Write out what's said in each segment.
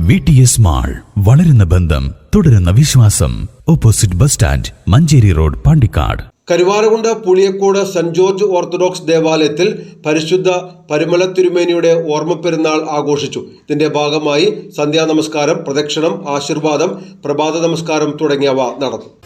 V T S mall വളരുന്ന ബന്ധം തുടരുന്ന വിശ്വാസം. Opposite bus stand Manjeri road Pandikkad. Karuvarakundu Puliyakode saint George Orthodox ദേവാലയത്തിൽ പരിശുദ്ധ പരിമല തിരുമേനിയുടെ ഓർമ്മപ്പെരുന്നാൾ ആഘോഷിച്ചു. ഇതിന്റെ ഭാഗമായി സന്ധ്യാ നമസ്കാരം പ്രദക്ഷിണം ആശീർവാദം പ്രഭാത നമസ്കാരം തുടങ്ങിയവ നടന്നു.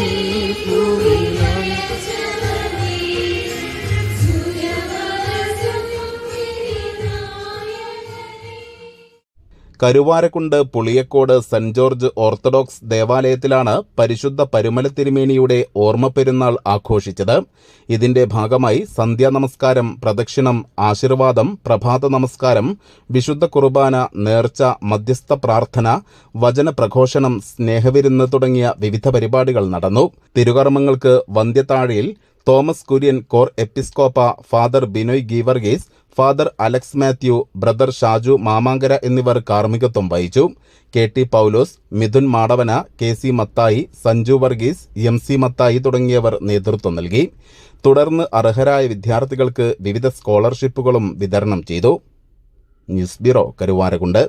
Karuvarakundu Puliyakode saint George Orthodox ദേവാലയത്തിലാണ് പരിശുദ്ധ പരുമല തിരുമേനിയുടെ ഓർമ്മ പെരുന്നാൾ ആഘോഷിച്ചത്. ഇതിന്റെ ഭാഗമായി സന്ധ്യാ നമസ്കാരം പ്രദക്ഷിണം ആശീർവാദം പ്രഭാത നമസ്കാരം വിശുദ്ധ കുർബാന നേർച്ച മധ്യസ്ഥ പ്രാർത്ഥന വചന പ്രഘോഷണം സ്നേഹവിരുന്ന് തുടങ്ങിയ വിവിധ പരിപാടികൾ നടന്നു. തിരുകർമ്മങ്ങൾക്ക് വന്ധ്യതാഴിയിൽ തോമസ് കുര്യൻ കോർ എപ്പിസ്കോപ്പ father Binoy Geevarghese father Alex Mathew brother Shaju Mamankara എന്നിവർ കാർമ്മികത്വം വഹിച്ചു. K T Paulose Mithun Madavana K C Mathai Sanju Varghese M C Mathai തുടങ്ങിയവർ നേതൃത്വം നൽകി. തുടർന്ന് അർഹരായ വിദ്യാർത്ഥികൾക്ക് വിവിധ സ്കോളർഷിപ്പുകളും വിതരണം ചെയ്തു. News bureau Karuvarakundu.